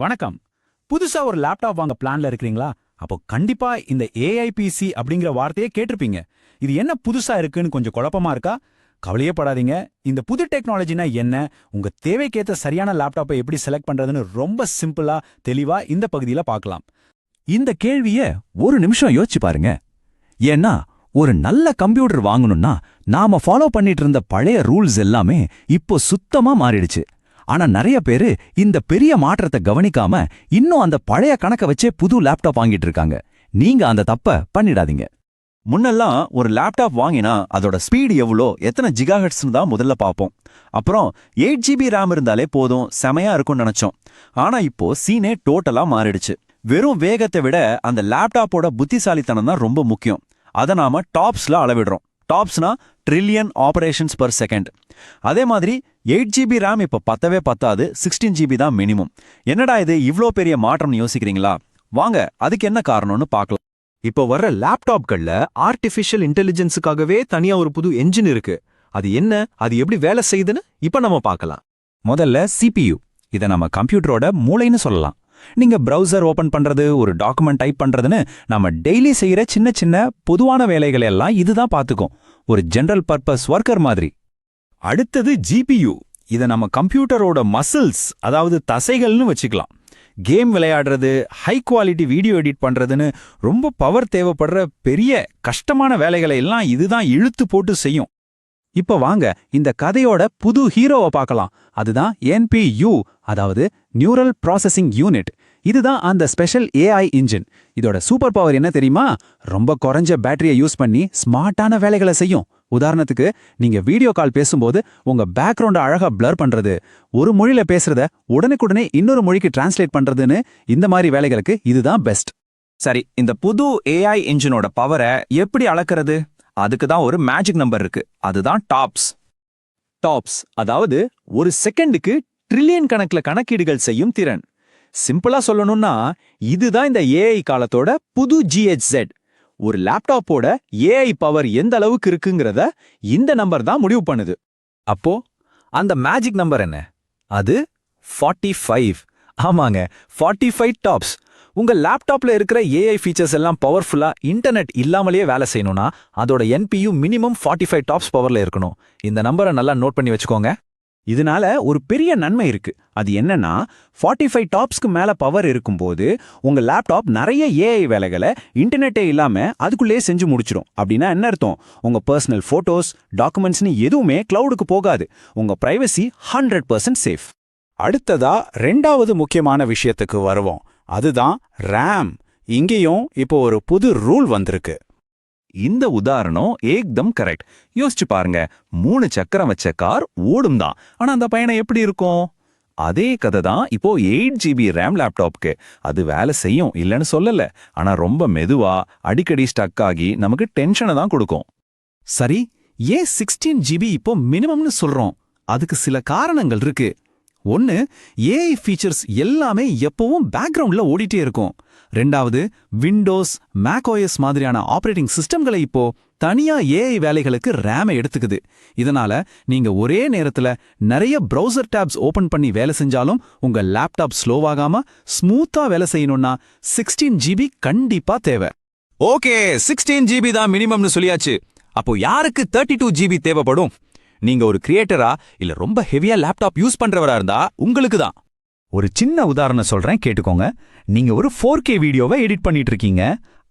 வணக்கம். புதுசா ஒரு லேப்டாப் வாங்க பிளான்ல இருக்கிறீங்களா? அப்போ கண்டிப்பா இந்த ஏஐபிசி அப்படிங்கிற வார்த்தையே கேட்டிருப்பீங்க. இது என்ன புதுசா இருக்குன்னு கொஞ்சம் குழப்பமா இருக்கா? கவலையே படாதீங்க. இந்த புது டெக்னாலஜினா என்ன? உங்க தேவைக்கேத்த சரியான லேப்டாப்பை எப்படி செலக்ட் பண்றதுன்னு ரொம்ப சிம்பிளா தெளிவா இந்த பகுதியில பார்க்கலாம். இந்த கேள்விய ஒரு நிமிஷம் யோசிச்சு பாருங்க. ஏன்னா ஒரு நல்ல கம்ப்யூட்டர் வாங்கணும்னா நாம ஃபாலோ பண்ணிட்டு இருந்த பழைய ரூல்ஸ் எல்லாமே இப்போ சுத்தமா மாறிடுச்சு. ஆனா நிறைய பேரு இந்த பெரிய மாற்றத்தை கவனிக்காம இன்னும் அந்த பழைய கணக்க வச்சே புது லேப்டாப் வாங்கிட்டு இருக்காங்க. நீங்க அந்த தப்ப பண்ணிடாதீங்க. முன்னெல்லாம் ஒரு லேப்டாப் வாங்கினா அதோட ஸ்பீடு எவ்வளோ எத்தனை ஜிகாஹெட்ஸ்னு தான் முதல்ல பார்ப்போம். அப்புறம் எயிட் ஜிபி ரேம் இருந்தாலே போதும் செமையா இருக்கும்னு நினைச்சோம். ஆனா இப்போ சீனே டோட்டலா மாறிடுச்சு. வெறும் வேகத்தை விட அந்த லேப்டாப்போட புத்திசாலித்தனம் தான் ரொம்ப முக்கியம். அதை நாம டாப்ஸ்ல அளவிடுறோம். டாப்ஸ்னா ட்ரில்லியன் ஆபரேஷன்ஸ் பர் செகண்ட் அதே மாதிரி எயிட் ஜிபி ரேம் இப்போ பத்தவே பத்தாது சிக்ஸ்டீன் ஜிபி தான் மினிமம் என்னடா இது இவ்ளோ பெரிய மாற்றம்னு யோசிக்கிறீங்களா? வாங்க அதுக்கு என்ன காரணம்னு பார்க்கலாம். இப்போ வர்ற லேப்டாப்கள்ல ஆர்டிஃபிஷியல் இன்டெலிஜென்ஸுக்காகவே தனியா ஒரு புது என்ஜின் இருக்கு. அது என்ன அது எப்படி வேலை செய்யுதுன்னு இப்ப நம்ம பார்க்கலாம். முதல்ல சிபியூ இதை நம்ம கம்ப்யூட்டரோட மூளைன்னு சொல்லலாம். நீங்க ப்ரௌசர் ஓபன் பண்றது ஒரு டாக்குமெண்ட் டைப் பண்றதுன்னு நம்ம டெய்லி செய்யற சின்ன சின்ன பொதுவான வேலைகளை எல்லாம் இதுதான் பார்த்துக்கும். ஒரு ஜெனரல் பர்பஸ் ஒர்க்கர் மாதிரி. அடுத்தது ஜிபியு இதை நம்ம கம்ப்யூட்டரோட மசில்ஸ் அதாவது தசைகள்னு வச்சுக்கலாம். கேம் விளையாடுறது ஹை குவாலிட்டி வீடியோ எடிட் பண்றதுன்னு ரொம்ப பவர் தேவைப்படுற பெரிய கஷ்டமான வேலைகளை எல்லாம் இதுதான் இழுத்து போட்டு செய்யும். இப்ப வாங்க இந்த கதையோட புது ஹீரோவை பார்க்கலாம். அதுதான் என்பியூ அதாவது நியூரல் ப்ராசஸிங் யூனிட் இதுதான் அந்த ஸ்பெஷல் ஏஐ இன்ஜின் இதோட சூப்பர் பவர் என்ன தெரியுமா? ரொம்ப குறைஞ்ச பேட்டரியை யூஸ் பண்ணி ஸ்மார்ட்டான வேலைகளை செய்யும். உதாரணத்துக்கு நீங்க வீடியோ கால் பேசும்போது உங்க பேக்ரவுண்ட அழகா பிளர் பண்றது ஒரு மொழியில பேசுறத உடனுக்குடனே இன்னொரு மொழிக்கு டிரான்ஸ்லேட் பண்றதுன்னு இந்த மாதிரி வேலைகளுக்கு இதுதான் பெஸ்ட் சரி இந்த புது ஏஐ இன்ஜினோட பவரை எப்படி அளக்கிறது? அதுக்கு தான் ஒரு மேஜிக் நம்பர் இருக்கு. அதுதான் டாப்ஸ் டாப்ஸ் அதாவது ஒரு செகண்டுக்கு ட்ரில்லியன் கணக்குல கணக்கீடுகள் செய்யும் திறன். சிம்பிளா சொல்லணும்னா இதுதான் இந்த ஏஐ காலத்தோட புது ஜிஹெச்செட் ஒரு லேப்டாப்போட ஏஐ பவர் எந்த அளவுக்கு இருக்குங்கிறத இந்த நம்பர் தான் முடிவு பண்ணுது. அப்போ அந்த மேஜிக் நம்பர் என்ன? அது 45 ஃபைவ் ஆமாங்க 45 ஃபைவ் டாப்ஸ் உங்க லேப்டாப்ல இருக்கிற ஏஐ ஃபீச்சர்ஸ் எல்லாம் பவர்ஃபுல்லா இன்டர்நெட் இல்லாமலேயே வேலை செய்யணும்னா அதோட என்பியூ மினிமம் 45 ஃபைவ் டாப்ஸ் பவர்ல இருக்கணும். இந்த நம்பரை நல்லா நோட் பண்ணி வச்சுக்கோங்க. இதனால ஒரு பெரிய நன்மை இருக்கு. அது என்னன்னா 45 ஃபைவ் டாப்ஸ்க்கு மேல பவர் இருக்கும்போது உங்க லேப்டாப் நிறைய ஏஐ வேலைகளை இன்டர்நெட்டே இல்லாம அதுக்குள்ளேயே செஞ்சு முடிச்சிடும். அப்படின்னா என்ன அர்த்தம்? உங்க பர்சனல் போட்டோஸ் டாக்குமெண்ட்ஸ்னு எதுவுமே கிளவுடுக்கு போகாது. உங்க பிரைவசி ஹண்ட்ரட் பர்சன்ட் சேஃப் அடுத்ததா ரெண்டாவது முக்கியமான விஷயத்துக்கு வருவோம். அதுதான் ரேம் இங்கேயும் இப்போ ஒரு புது ரூல் வந்திருக்கு. இந்த உதாரணம் ஏக்தம் கரெக்ட். யோசிச்சு பாருங்க மூணு சக்கரம் வச்ச கார் ஓடும் தான் ஆனா அந்த பயணம் எப்படி இருக்கும்? அதே கதை தான் இப்போ எயிட் ஜிபி ரேம் லேப்டாப்க்கு அது வேலை செய்யும் இல்லைன்னு சொல்லல. ஆனா ரொம்ப மெதுவா அடிக்கடி ஸ்டக் ஆகி நமக்கு டென்ஷனை தான் கொடுக்கும். சரி ஏன் சிக்ஸ்டீன் ஜிபி இப்போ மினிமம்னு சொல்றோம்? அதுக்கு சில காரணங்கள் இருக்கு. ஒன்னு ஏஐ ஃபீச்சர்ஸ் எல்லாமே எப்பவும் பேக்ரவுண்ட்ல ஓடிட்டே இருக்கும். ரெண்டாவது விண்டோஸ் மேக்ஓஎஸ் மாதிரியான ஆபரேட்டிங் சிஸ்டம்களை இப்போ தனியா ஏஐ வேலைகளுக்கு ரேமை எடுத்துக்குது. இதனால நீங்க ஒரே நேரத்துல நிறைய ப்ரௌசர் டேப்ஸ் ஓபன் பண்ணி வேலை செஞ்சாலும் உங்க லேப்டாப் ஸ்லோவாகாம ஸ்மூத்தா வேலை செய்யணும்னா சிக்ஸ்டீன் ஜிபி கண்டிப்பா தேவை. ஓகே சிக்ஸ்டீன் ஜிபி தான் மினிமம்னு சொல்லியாச்சு. அப்போ யாருக்கு தேர்ட்டி டூ ஜிபி தேவைப்படும்? நீங்க ஒரு கிரியேட்டரா இல்ல ரொம்ப ஹெவியா லேப்டாப் யூஸ் பண்றவரா இருந்தா உங்களுக்கு தான் ஒரு சின்ன உதாரணம் சொல்றேன் கேட்டுக்கோங்க. நீங்க ஒரு ஃபோர் கே வீடியோவை எடிட் பண்ணிட்டு இருக்கீங்க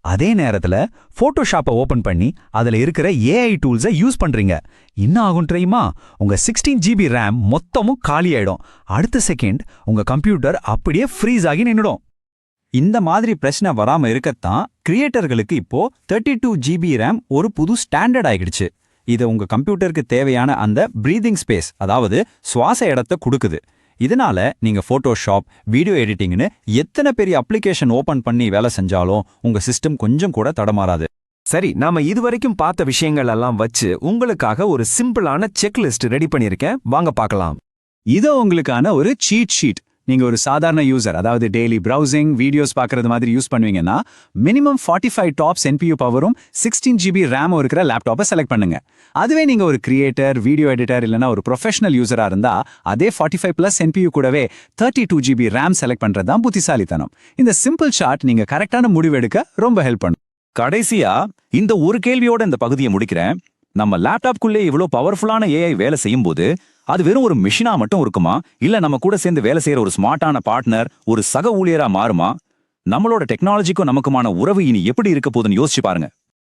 அதே நேரத்துல ஃபோட்டோஷாப்பை ஓபன் பண்ணி அதுல இருக்கிற ஏஐ டூல்ஸை யூஸ் பண்றீங்க. என்ன ஆகும் தெரியுமா? உங்க சிக்ஸ்டீன் ஜிபி ரேம் மொத்தமும் காலியாயிடும் அடுத்த செகண்ட் உங்க கம்ப்யூட்டர் அப்படியே ஃப்ரீஸ் ஆகி நின்னுடும். இந்த மாதிரி பிரச்சனை வராம இருக்கத்தான் கிரியேட்டர்களுக்கு இப்போ தேர்ட்டி டூ ஜிபி ரேம் ஒரு புது ஸ்டாண்டர்ட் ஆகிடுச்சு இது உங்க கம்ப்யூட்டருக்கு தேவையான அந்த ப்ரீதிங் ஸ்பேஸ் அதாவது சுவாச இடத்தை கொடுக்குது. இதனால நீங்க போட்டோஷாப் வீடியோ எடிட்டிங்னு எத்தனை பெரிய அப்ளிகேஷன் ஓபன் பண்ணி வேலை செஞ்சாலும் உங்க சிஸ்டம் கொஞ்சம் கூட தடமாறாது. சரி நாம இதுவரைக்கும் பார்த்த விஷயங்கள் எல்லாம் வச்சு உங்களுக்காக ஒரு சிம்பிளான செக்லிஸ்ட் ரெடி பண்ணியிருக்கேன். வாங்க பார்க்கலாம். இது உங்களுக்கான ஒரு சீட் ஷீட் நீங்க ஒரு சாதாரண யூசர் அதாவது டெய்லி ப்ரௌசிங் வீடியோஸ் பாக்குறது மாதிரி use பண்ணுவீங்கன்னா minimum forty five TOPS NPU பவரும் சிக்ஸ்டீன் ஜிபி ரேமும் இருக்கிற லேப்டாப்பை செலக்ட் பண்ணுங்க. அதுவே நீங்க ஒரு கிரியேட்டர் வீடியோ எடிட்டர் இல்லைனா ஒரு ப்ரொஃபஷனல் யூசரா இருந்தா அதே ஃபார்ட்டி ஃபைவ் பிளஸ் என்பியூ கூடவே thirty two GB RAM select பண்றது தான் புத்திசாலித்தனம். இந்த சிம்பிள் ஷார்ட் நீங்க கரெக்டான முடிவு எடுக்க ரொம்ப ஹெல்ப் பண்ணும். கடைசியா இந்த ஒரு கேள்வியோட இந்த பகுதியை முடிக்கிறேன். நம்ம லேப்டாப்குள்ளே இவ்வளோ பவர்ஃபுல்லான ஏஐ வேலை செய்யும் போது அது வெறும் ஒரு மிஷினா மட்டும் இருக்குமா? இல்ல நம்ம கூட சேர்ந்து வேலை செய்யற ஒரு ஸ்மார்ட்டான பார்ட்னர் ஒரு சக ஊழியரா மாறுமா? நம்மளோட டெக்னாலஜிக்கும் நமக்குமான உறவு இனி எப்படி இருக்க போதுன்னு யோசிச்சு பாருங்க.